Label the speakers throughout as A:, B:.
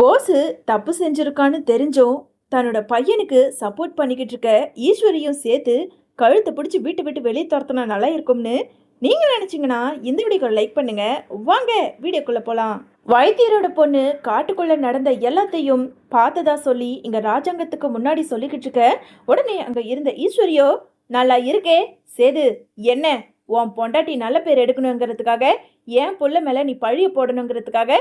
A: Pose தப்பு செஞ்சுருக்கான்னு தெரிஞ்சும் தன்னோட பையனுக்கு சப்போர்ட் பண்ணிக்கிட்டு இருக்க ஈஸ்வரியும் சேர்த்து கழுத்தை பிடிச்சி வீட்டை விட்டு வெளியே துரத்தினா நல்லா இருக்கும்னு நீங்கள் நினச்சிங்கன்னா இந்த வீடியோக்கு லைக் பண்ணுங்க. வாங்க வீடியோக்குள்ளே போகலாம் வைத்தியரோட பொண்ணு காட்டுக்குள்ளே நடந்த எல்லாத்தையும் பார்த்ததா சொல்லி இங்கே ராஜாங்கத்துக்கு முன்னாடி சொல்லிக்கிட்டு இருக்க. உடனே அங்கே இருந்த ஈஸ்வரியோ நல்லா இருக்கே சேது என்ன? உன் பொண்டாட்டி நல்ல பேர் எடுக்கணுங்கிறதுக்காக என் பொண்ணு மேலே நீ பழிய போடணுங்கிறதுக்காக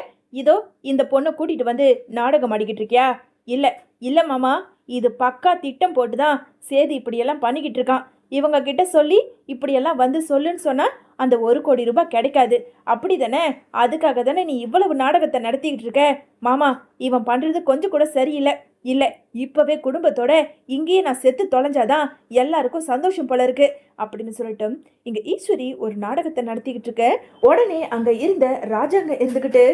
A: இதோ இந்த பொண்ணை கூட்டிகிட்டு வந்து நாடகம் ஆடிக்கிட்டு இருக்கியா? இல்லை இல்லை மாமா இது பக்கா திட்டம் போட்டு தான் சேது இப்படியெல்லாம் பண்ணிக்கிட்டு இருக்கான். இவங்க கிட்ட சொல்லி இப்படியெல்லாம் வந்து சொல்லுன்னு சொன்னால் அந்த ஒரு கோடி ரூபாய் கிடைக்காது. அப்படி தானே? அதுக்காக தானே நீ இவ்வளவு நாடகத்தை நடத்திக்கிட்டு இருக்க? மாமா இவன் பண்ணுறது கொஞ்சம் கூட சரியில்லை. இல்லை இப்போவே குடும்பத்தோட இங்கேயே நான் செத்து தொலைஞ்சாதான் எல்லாருக்கும் சந்தோஷம் போல இருக்கு. அப்படின்னு சொல்லிட்டு இங்கே ஈஸ்வரி ஒரு நாடகத்தை நடத்திக்கிட்டு இருக்க. உடனே அங்கே இருந்த ராஜாங்க இருந்துக்கிட்டு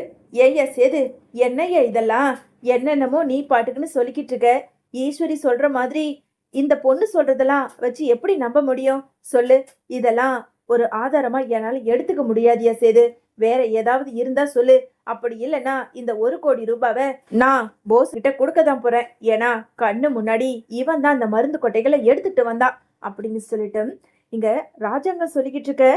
A: ஏய்யா சேது என்னய்யா இதெல்லாம்? என்னென்னமோ நீ பாட்டுக்குன்னு சொல்லிக்கிட்டு இருக்க. ஈஸ்வரி சொல்கிற மாதிரி இந்த பொண்ணு சொல்கிறதெல்லாம் வச்சு எப்படி நம்ப முடியும்? சொல்லு இதெல்லாம் ஒரு ஆதாரமாக என்னால் எடுத்துக்க முடியாதியா சேது? வேற ஏதாவது இருந்தா சொல்லு. அப்படி இல்லைன்னா இந்த ஒரு கோடி ரூபாவை நான் போஸ் கிட்ட கொடுக்க தான் போறேன். ஏன்னா கண்ணு முன்னாடி இவன் தான் அந்த மருந்து கொட்டைகளை எடுத்துட்டு வந்தான் அப்படின்னு சொல்லிட்டு. இங்க ராஜாங்க சொல்லிக்கிட்டு இருக்க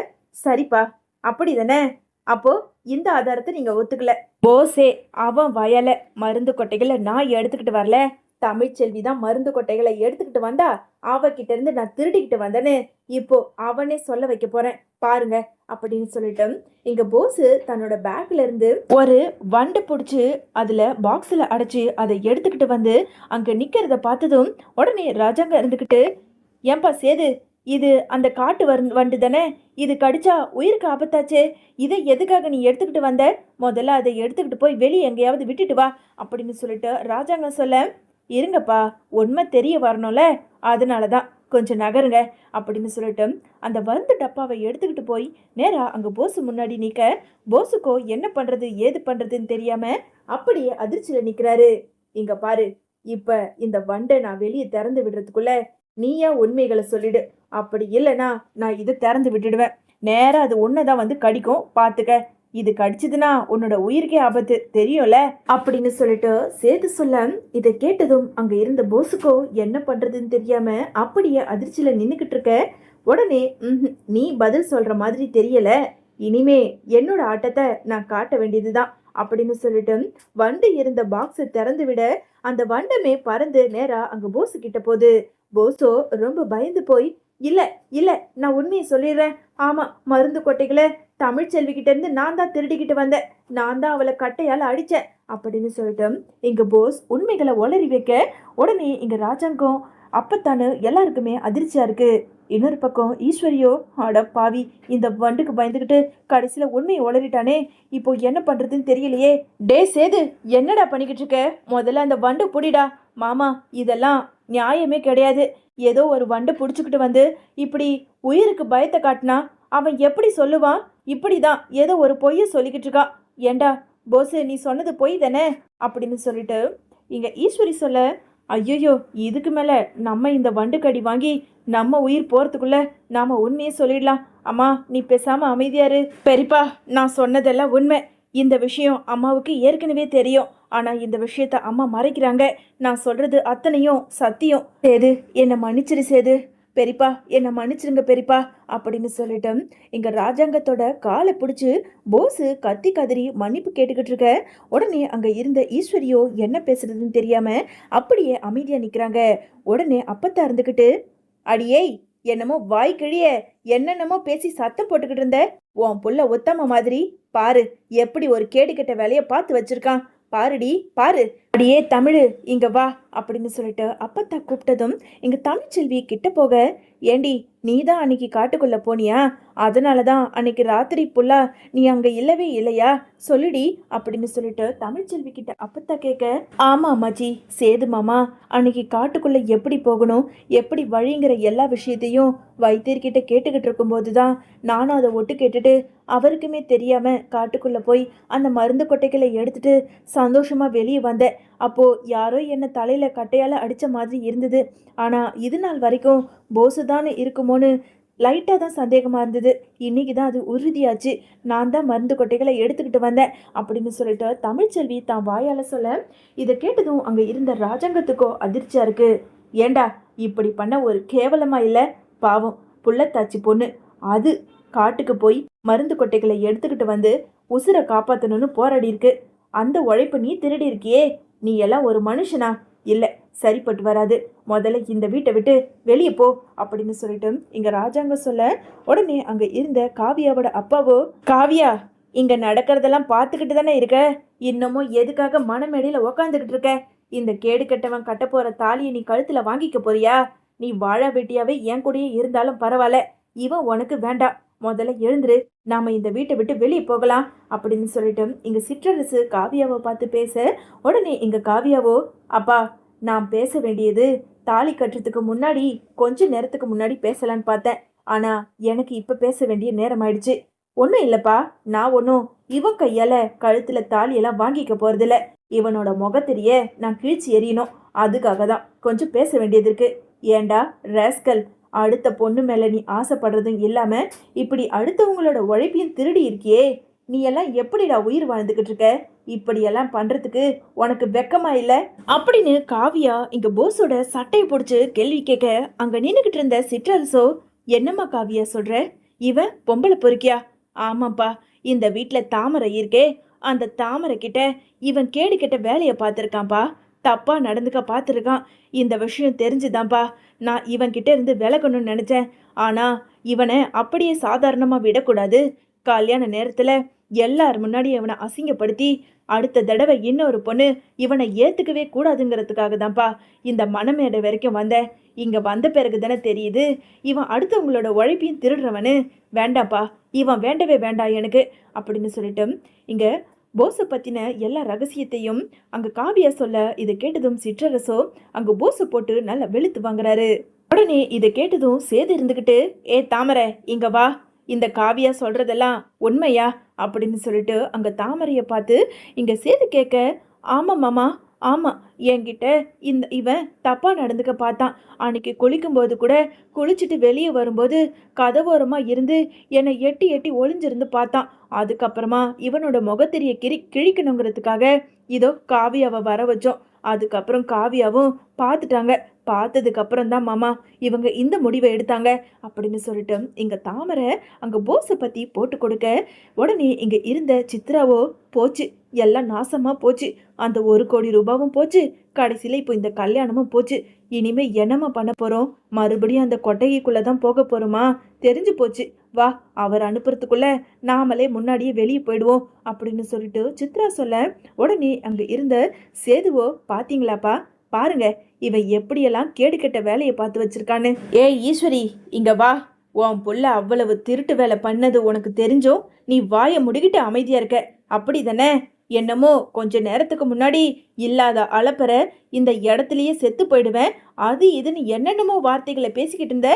A: சரிப்பா அப்படி தானே? அப்போ இந்த ஆதாரத்தை நீங்க ஒத்துக்கல. போஸே அவன் வயல மருந்து கொட்டைகளை நான் எடுத்துக்கிட்டு வரல. தமிழ்ச்செல்வி தான் மருந்து கொட்டைகளை எடுத்துக்கிட்டு வந்தா அவகிட்ட இருந்து நான் திருடிக்கிட்டு வந்தேன்னு இப்போ அவனே சொல்ல வைக்க போறேன். பாருங்க அப்படின்னு சொல்லிட்டு இங்க போஸு தன்னோட பேக்ல இருந்து ஒரு வண்டை பிடிச்சி அதுல பாக்ஸ்ல அடைச்சு அதை எடுத்துக்கிட்டு வந்து அங்க நிக்கிறத பார்த்ததும் உடனே ராஜாங்க இருந்துக்கிட்டு ஏன்பா சேது இது அந்த காட்டு வரு வண்டு தானே? இது கடிச்சா உயிருக்கு ஆபத்தாச்சே. இதை எதுக்காக நீ எடுத்துக்கிட்டு வந்த? முதல்ல அதை எடுத்துக்கிட்டு போய் வெளியே எங்கேயாவது விட்டுட்டு வா அப்படின்னு சொல்லிட்டு ராஜாங்க சொல்ல இருங்கப்பா உண்மை தெரிய வரணும்ல? அதனால தான் கொஞ்சம் நகருங்க அப்படின்னு சொல்லிட்டு அந்த வந்த டப்பாவை எடுத்துக்கிட்டு போய் நேராக அங்கே போஸு முன்னாடி நிற்க போஸுக்கோ என்ன பண்ணுறது ஏது பண்ணுறதுன்னு தெரியாமல் அப்படியே அதிர்ச்சியில் நிற்கிறாரு இங்கே பாரு இப்போ இந்த வண்டை நான் வெளியே திறந்து விடுறதுக்குள்ள நீயா உண்மைகளை சொல்லிடு. அப்படி இல்லைனா நான் இதை திறந்து விட்டுடுவேன். நேராக அது ஒன்னதான் வந்து கடிக்கும் பார்த்துக்க இது கடிச்சதுன்னா உன்னோட உயிருக்கே ஆபத்து தெரியும்ல? அப்படின்னு சொல்லிட்டு சேது சொல்ல இதை கேட்டதும் அங்க இருந்த போஸுக்கோ என்ன பண்றதுன்னு தெரியாம அப்படியே அதிர்ச்சியில நின்னுக்கிட்டு இருக்க. உடனே "ம்ஹும், நீ பதில் சொல்ற மாதிரி தெரியல. இனிமே என்னோட ஆட்டத்தை நான் காட்ட வேண்டியதுதான். அப்படின்னு சொல்லிட்டு வண்டு இருந்த பாக்ஸை திறந்து விட அந்த வண்டமே பறந்து நேரா அங்க போஸு கிட்ட போகுது. போஸோ ரொம்ப பயந்து போய் இல்ல இல்ல நான் உண்மையை சொல்லிடுறேன். ஆமாம் மருந்து கொட்டைகளை தமிழ்ச்செல்விக்கிட்டேருந்து நான் தான் திருடிக்கிட்டு வந்தேன். நான் தான் அவளை கட்டையால் அடித்தேன். அப்படின்னு சொல்லிட்டு எங்கள் போஸ் உண்மைகளை ஒளறி வைக்க உடனே எங்கள் ராஜாங்கம் அப்பத்தானு எல்லாருக்குமே அதிர்ச்சியாக இருக்குது இன்னொரு பக்கம் ஈஸ்வரியோ அட பாவி இந்த வண்டுக்கு பயந்துக்கிட்டு கடைசியில் உண்மையை உளறிட்டானே. இப்போ என்ன பண்ணுறதுன்னு தெரியலையே. டே சேது என்னடா பண்ணிக்கிட்டு இருக்க? முதல்ல அந்த வண்டு பிடிடா. மாமா இதெல்லாம் நியாயமே கிடையாது. ஏதோ ஒரு வண்டு பிடிச்சிக்கிட்டு வந்து இப்படி உயிருக்கு பயத்தை காட்டினா அவன் எப்படி சொல்லுவான்? இப்படி தான் ஏதோ ஒரு பொய்யை சொல்லிக்கிட்டு இருக்கா. ஏண்டா போஸ் நீ சொன்னது பொய் தானே? அப்படின்னு சொல்லிட்டு இங்கே ஈஸ்வரி சொல்ல ஐயோயோ இதுக்கு மேலே நம்ம இந்த வண்டு கடி வாங்கி நம்ம உயிர் போகிறதுக்குள்ளே நாம் உண்மையை சொல்லிடலாம். அம்மா நீ பேசாமல் அமைதியாரு பெரியப்பா நான் சொன்னதெல்லாம் உண்மை. இந்த விஷயம் அம்மாவுக்கு ஏற்கனவே தெரியும். ஆனால் இந்த விஷயத்த அம்மா மறைக்கிறாங்க. நான் சொல்றது அத்தனையும் சத்தியம். சேது என்னை மன்னிச்சிரு சேது. பெரியப்பா என்னை மன்னிச்சிருங்க பெரியப்பா அப்படின்னு சொல்லிட்டு இங்க ராஜாங்கத்தோட காலை பிடிச்சி போஸு கத்தி கதறி மன்னிப்பு கேட்டுக்கிட்டு இருக்க. உடனே அங்க இருந்த ஈஸ்வரியோ என்ன பேசுறதுன்னு தெரியாம அப்படியே அமைதியா நிக்கிறாங்க. உடனே அப்பத்தா இருந்துக்கிட்டு அடியேய் என்னமோ வாய் கிழிய என்னென்னமோ பேசி சத்தம் போட்டுக்கிட்டு இருந்த. உன் புள்ள ஒத்தம்ம மாதிரி பாரு எப்படி ஒரு கேடு கெட்ட வேலையை பார்த்து வச்சிருக்கான். பாருடி பாரு. அப்படியே தமிழு இங்க வா அப்படின்னு சொல்லிட்டு அப்பத்தா கூப்பிட்டதும் இங்க தமிழ்ச்செல்வி கிட்ட போக ஏண்டி நீ தான் அன்னைக்கு காட்டுக்குள்ள போனியா? அதனால தான் அன்னைக்கு ராத்திரி புல்லா நீ அங்க இல்லவே இல்லையா? சொல்லுடி அப்படின்னு சொல்லிட்டு தமிழ்ச்செல்வி கிட்ட அப்பத்தா கேட்க ஆமா அம்மாஜி சேது மாமா அன்னைக்கு காட்டுக்குள்ள எப்படி போகணும் எப்படி வழிங்கிற எல்லா விஷயத்தையும் வைத்தியர்கிட்ட கேட்டுக்கிட்டு இருக்கும்போது தான் நானும் அதை ஒட்டு கேட்டுட்டு அவருக்குமே தெரியாம காட்டுக்குள்ள போய் அந்த மருந்து கொட்டைகளை எடுத்துட்டு சந்தோஷமா வெளியே வந்தேன். அப்போது யாரோ என்னை தலையில் கட்டையால் அடிச்ச மாதிரி இருந்தது. ஆனால் இது நாள் வரைக்கும் போசு தானே இருக்குமோன்னு லைட்டாக தான் சந்தேகமாக இருந்தது. இன்னைக்கு தான் அது உறுதியாச்சு. நான் தான் மருந்து கொட்டைகளை எடுத்துக்கிட்டு வந்தேன் அப்படின்னு சொல்லிட்டு தமிழ்ச்செல்வி தான் வாயால் சொல்ல இதை கேட்டதும் அங்கே இருந்த ராஜாங்கத்துக்கோ அதிர்ச்சியாக இருக்குது ஏண்டா இப்படி பண்ண ஒரு கேவலமாக இல்லை? பாவம் புள்ளத்தாச்சி பொண்ணு. அது காட்டுக்கு போய் மருந்து கொட்டைகளை எடுத்துக்கிட்டு வந்து உசுரை காப்பாற்றணும்னு போராடி இருக்கு. அந்த உழைப்பு நீ திருடி இருக்கியே. நீ எல்லாம் ஒரு மனுஷனா? இல்லை சரிப்பட்டு வராது. முதல்ல இந்த வீட்டை விட்டு வெளியே போ அப்படின்னு சொல்லிட்டு இங்கே ராஜாங்க சொல்ல உடனே அங்கே இருந்த காவியாவோட அப்பாவோ காவியா இங்கே நடக்கிறதெல்லாம் பார்த்துக்கிட்டு தானே இருக்க? இன்னமும் எதுக்காக மனமேடையில் உக்காந்துக்கிட்டு இருக்க? இந்த கேடு கெட்டவன் கட்ட போகிற தாலியை நீ கழுத்தில் வாங்கிக்க போறியா? நீ வாழ வெட்டியாவே என் கூடயே இருந்தாலும் பரவாயில்ல. இவன் உனக்கு வேண்டாம். முதல்ல எழுந்துரு நாம இந்த வீட்டை விட்டு வெளியே போகலாம் அப்படின்னு சொல்லிட்டு இங்க சிற்றரசு காவியாவை பார்த்து பேச உடனே இங்க காவியாவோ அப்பா நான் பேச வேண்டியது தாலி கட்டுறதுக்கு முன்னாடி கொஞ்ச நேரத்துக்கு முன்னாடி பேசலான்னு பார்த்தேன். ஆனா எனக்கு இப்ப பேச வேண்டிய நேரம் ஆயிடுச்சு. ஒன்றும் இல்லைப்பா நான் ஒன்றும் இவன் கையால கழுத்துல தாலியெல்லாம் வாங்கிக்க போறதில்ல. இவனோட முகத்திரிய நான் கிழிச்சு எறியணும். அதுக்காக தான் கொஞ்சம் பேச வேண்டியது இருக்கு. ஏண்டா ரேஸ்கல் அடுத்த பொண்ணு மேலே நீ ஆசைப்படுறதும் இல்லாமல் இப்படி அடுத்தவங்களோட உழைப்பையும் திருடி இருக்கியே. நீ எல்லாம் எப்படிடா உயிர் வாழ்ந்துக்கிட்டு இருக்க? இப்படியெல்லாம் பண்ணுறதுக்கு உனக்கு வெக்கமா இல்லை? அப்படின்னு காவியா இங்கே போஸோட சட்டையை பிடிச்சி கேள்வி கேட்க அங்கே நின்றுக்கிட்டு இருந்த சிற்றரசோ என்னம்மா காவியா சொல்கிற இவன் பொம்பளை பொறுக்கியா? ஆமாப்பா இந்த வீட்டில் தாமரை இருக்கே. அந்த தாமரை கிட்ட இவன் கேடு கெட்ட வேலையை பார்த்துருக்கான்ப்பா. தப்பாக நடந்துக்க பார்த்துருக்கான். இந்த விஷயம் தெரிஞ்சுதான்ப்பா நான் இவன்கிட்ட இருந்து விலகணும்னு நினச்சேன். ஆனால் இவனை அப்படியே சாதாரணமாக விடக்கூடாது. கல்யாண நேரத்தில் எல்லார் முன்னாடி இவனை அசிங்கப்படுத்தி அடுத்த தடவை இன்னொரு பொண்ணு இவனை ஏற்றுக்கவே கூடாதுங்கிறதுக்காக தான்ப்பா இந்த மனமேடை வரைக்கும் வந்தேன் இங்கே வந்த பிறகு தானே தெரியுது. இவன் அடுத்தவங்களோட உழைப்பையும் திருடுறவனு. வேண்டாம்ப்பா. இவன் வேண்டவே வேண்டாம் எனக்கு. அப்படின்னு சொல்லிட்டு இங்கே போஸை பற்றின எல்லா ரகசியத்தையும் அங்கே காவியா சொல்ல இதை கேட்டதும் சிற்றரசோ அங்கே போஸை போட்டு நல்லா வெளுத்து வாங்குறாரு. உடனே இதை கேட்டதும் சேது இருந்துக்கிட்டு ஏ தாமரை இங்க வா. இந்த காவியா சொல்றதெல்லாம் உண்மையா? அப்படின்னு சொல்லிட்டு அங்க தாமரையை பார்த்து இங்க சேது கேட்க ஆமா மாமா ஆமாம் என்கிட்ட இந்த இவன் தப்பாக நடந்துக்க பார்த்தான். அன்னைக்கு குளிக்கும்போது கூட குளிச்சுட்டு வெளியே வரும்போது கதவோரமாக இருந்து என்னை எட்டி எட்டி ஒளிஞ்சிருந்து பார்த்தான். அதுக்கப்புறமா இவனோட முகத்தெரிய கிரி கிழிக்கணுங்கிறதுக்காக இதோ காவியாவை வர வச்சோம். அதுக்கப்புறம் காவியாவும் பார்த்துட்டாங்க. பார்த்ததுக்கப்புறம் தான் மாமா இவங்க இந்த முடிவை எடுத்தாங்க அப்படின்னு சொல்லிட்டு இங்கே தாமரை அங்கே போஸை பற்றி போட்டு கொடுக்க. உடனே இங்கே இருந்த சித்ராவோ போச்சு. எல்லாம் நாசமா போச்சு. அந்த ஒரு கோடி ரூபாவும் போச்சு. கடைசியில இப்போ இந்த கல்யாணமும் போச்சு. இனிமே என்னம்மா பண்ண போகிறோம் மறுபடியும் அந்த கொட்டகைக்குள்ளே தான் போக போகிறோமா தெரிஞ்சு போச்சு. வா அவர் அனுப்புறதுக்குள்ள நாமளே முன்னாடியே வெளியே போயிடுவோம் அப்படின்னு சொல்லிட்டு சித்ரா சொல்ல உடனே அங்கே இருந்த சேதுவோ பார்த்தீங்களாப்பா பாருங்க இவன் எப்படியெல்லாம் கேடு கெட்ட வேலையை பார்த்து வச்சிருக்கான்னு. ஏய் ஈஸ்வரி இங்க வா. உன் புள்ள அவ்வளவு திருட்டு வேலை பண்ணது உனக்கு தெரிஞ்சும் நீ வாயை முடிக்கிட்டு அமைதியா இருக்க. அப்படி தானே என்னமோ கொஞ்ச நேரத்துக்கு முன்னாடி இல்லாத அளப்பற இந்த இடத்துலயே செத்து போயிடுவேன். அது இதுன்னு என்னென்னமோ வார்த்தைகளை பேசிக்கிட்டு இருந்த.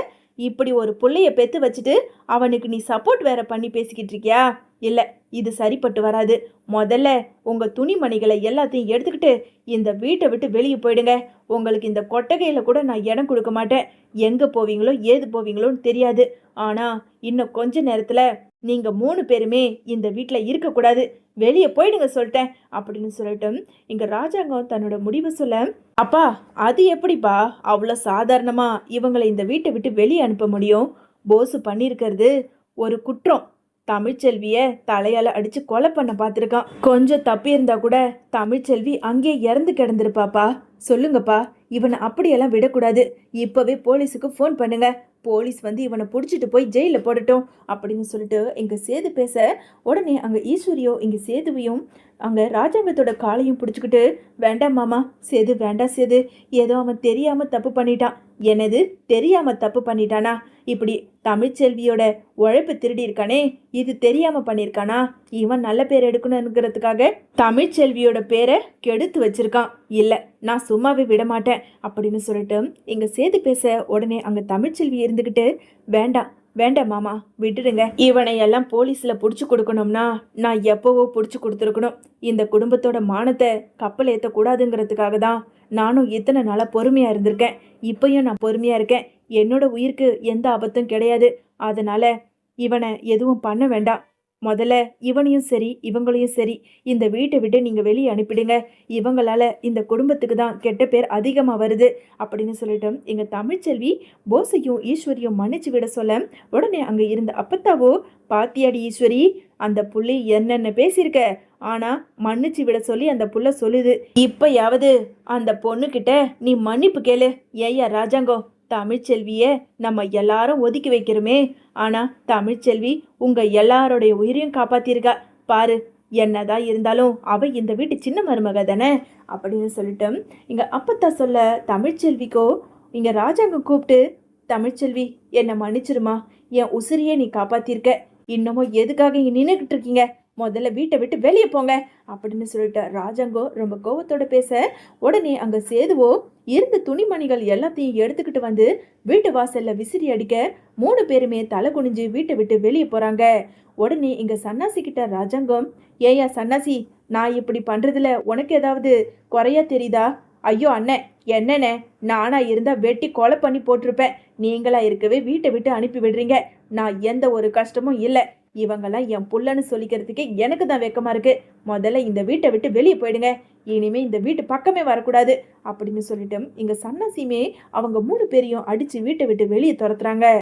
A: இப்படி ஒரு பிள்ளைய பெத்து வச்சுட்டு அவனுக்கு நீ சப்போர்ட் வேற பண்ணி பேசிக்கிட்டு இருக்கியா? இல்லை இது சரிப்பட்டு வராது. முதல்ல உங்கள் துணிமணிகளை எல்லாத்தையும் எடுத்துக்கிட்டு இந்த வீட்டை விட்டு வெளியே போயிடுங்க. உங்களுக்கு இந்த கொட்டகையில் கூட நான் இடம் கொடுக்க மாட்டேன். எங்கே போவீங்களோ ஏது போவீங்களோன்னு தெரியாது. ஆனால் இன்னும் கொஞ்ச நேரத்தில் நீங்க மூணு பேருமே இந்த வீட்டில் இருக்கக்கூடாது. வெளியே போயிடுங்க சொல்லிட்டேன் அப்படின்னு சொல்லிட்டு இங்க ராஜாங்கம் தன்னோட முடிவு சொல்ல அப்பா அது எப்படிப்பா? அவ்வளோ சாதாரணமா இவங்களை இந்த வீட்டை விட்டு வெளியே அனுப்ப முடியும்? போசு பண்ணியிருக்கிறது ஒரு குற்றம். தமிழ்ச்செல்விய தலையால அடிச்சு கொலை பண்ண பார்த்துருக்கான். கொஞ்சம் தப்பி இருந்தா கூட தமிழ்ச்செல்வி அங்கேயே இறந்து கிடந்திருப்பாப்பா. சொல்லுங்கப்பா இவனை அப்படியெல்லாம் விடக்கூடாது. இப்போவே போலீஸுக்கு ஃபோன் பண்ணுங்க. போலீஸ் வந்து இவனை பிடிச்சிட்டு போய் ஜெயிலில் போடட்டும் அப்படின்னு சொல்லிட்டு இங்கே சேது பேச உடனே அங்கே ஈஸ்வரியோ இங்கே சேதுவையும் அங்கே ராஜாங்கத்தோட காலையும் பிடிச்சிக்கிட்டு வேண்டாம் மாமா சேது வேண்டாம் சேது. ஏதோ அவன் தெரியாமல் தப்பு பண்ணிட்டான். எனது தெரியாமல் தப்பு பண்ணிட்டானா? இப்படி தமிழ்ச்செல்வியோட உழைப்பு திருடி இருக்கானே இது தெரியாமல் பண்ணியிருக்கானா? இவன் நல்ல பேர் எடுக்கணுங்கிறதுக்காக தமிழ்ச்செல்வியோட பேரை கெடுத்து வச்சிருக்கான். இல்லை நான் சும்மாவே விட மாட்டேன் அப்படின்னு சொல்லிட்டு இங்கே சேது பேச உடனே அங்கே தமிழ்ச்செல்வி இருந்துக்கிட்டு வேண்டாம் வேண்டாம் மாமா விட்டுடுங்க. இவனை எல்லாம் போலீஸில் பிடிச்சி கொடுக்கணும்னா நான் எப்போவோ பிடிச்சி கொடுத்துருக்கணும். இந்த குடும்பத்தோட மானத்தை கப்பல் ஏற்றக்கூடாதுங்கிறதுக்காக தான் நானும் இத்தனை நாளாக பொறுமையாக இருந்திருக்கேன். இப்பயும் நான் பொறுமையாக இருக்கேன். என்னோட உயிருக்கு எந்த ஆபத்தும் கிடையாது. அதனால இவனை எதுவும் பண்ண வேண்டாம். முதல்ல இவனையும் சரி இவங்களையும் சரி இந்த வீட்டை விட்டு நீங்கள் வெளியே அனுப்பிடுங்க. இவங்களால இந்த குடும்பத்துக்கு தான் கெட்ட பேர் அதிகமாக வருது அப்படின்னு சொல்லிட்டு எங்கள் தமிழ்ச்செல்வி போசையும் ஈஸ்வரியும் மன்னிச்சு விட சொல்ல உடனே அங்கே இருந்த அப்பத்தாவோ பாத்தியாடி ஈஸ்வரி அந்த புள்ளி என்னென்ன பேசியிருக்க? ஆனால் மன்னிச்சு விட சொல்லி அந்த புள்ள சொல்லுது இப்போயாவது அந்த பொண்ணுக்கிட்ட நீ மன்னிப்பு கேளு. ஏயா ராஜாங்கோ தமிழ்ச்செல்வியை நம்ம எல்லாரும் ஒதுக்கி வைக்கிறோமே. ஆனால் தமிழ்ச்செல்வி உங்கள் எல்லாரோடைய உயிரையும் காப்பாத்திருக்கா. பாரு என்னதான் இருந்தாலும் அவ இந்த வீட்டு சின்ன மருமக தானே. அப்படின்னு சொல்லிட்டு இங்கே அப்பத்தா சொல்ல தமிழ்ச்செல்விக்கோ இங்கே ராஜாங்க கூப்பிட்டு தமிழ்ச்செல்வி என்னை மன்னிச்சிருமா. என் உசிரியை நீ காப்பாத்திருக்க. இன்னமும் எதுக்காக இங்கே நின்றுக்கிட்டு இருக்கீங்க? முதல்ல வீட்டை விட்டு வெளியே போங்க. அப்படின்னு சொல்லிட்டு ராஜாங்கோ ரொம்ப கோவத்தோட பேச உடனே அங்க சேதுவோ இருந்த துணிமணிகள் எல்லாத்தையும் எடுத்துக்கிட்டு வந்து வீட்டு வாசல்ல விசிறி அடிக்க மூணு பேருமே தலை குனிஞ்சு வீட்டை விட்டு வெளியே போறாங்க. உடனே இங்க சன்னாசி கிட்ட ராஜாங்கம் ஏயா சன்னாசி நான் இப்படி பண்றதுல உனக்கு ஏதாவது குறையா தெரியுதா? ஐயோ அண்ணன் என்னண்ணே நானா இருந்தா வெட்டி கொலை பண்ணி போட்டிருப்பேன். நீங்களா இருக்கவே வீட்டை விட்டு அனுப்பி விடுறீங்க. நான் எந்த ஒரு கஷ்டமும் இல்லை. இவங்கெல்லாம் என் புள்ளன்னு சொல்லிக்கிறதுக்கே எனக்கு தான் வெக்கமாக இருக்குது முதல்ல இந்த வீட்டை விட்டு வெளியே போயிடுங்க. இனிமே இந்த வீட்டு பக்கமே வரக்கூடாது. அப்படின்னு சொல்லிட்டு இங்கே சன்னாசியுமே அவங்க மூணு பேரையும் அடித்து வீட்டை விட்டு வெளியே துரத்துறாங்க.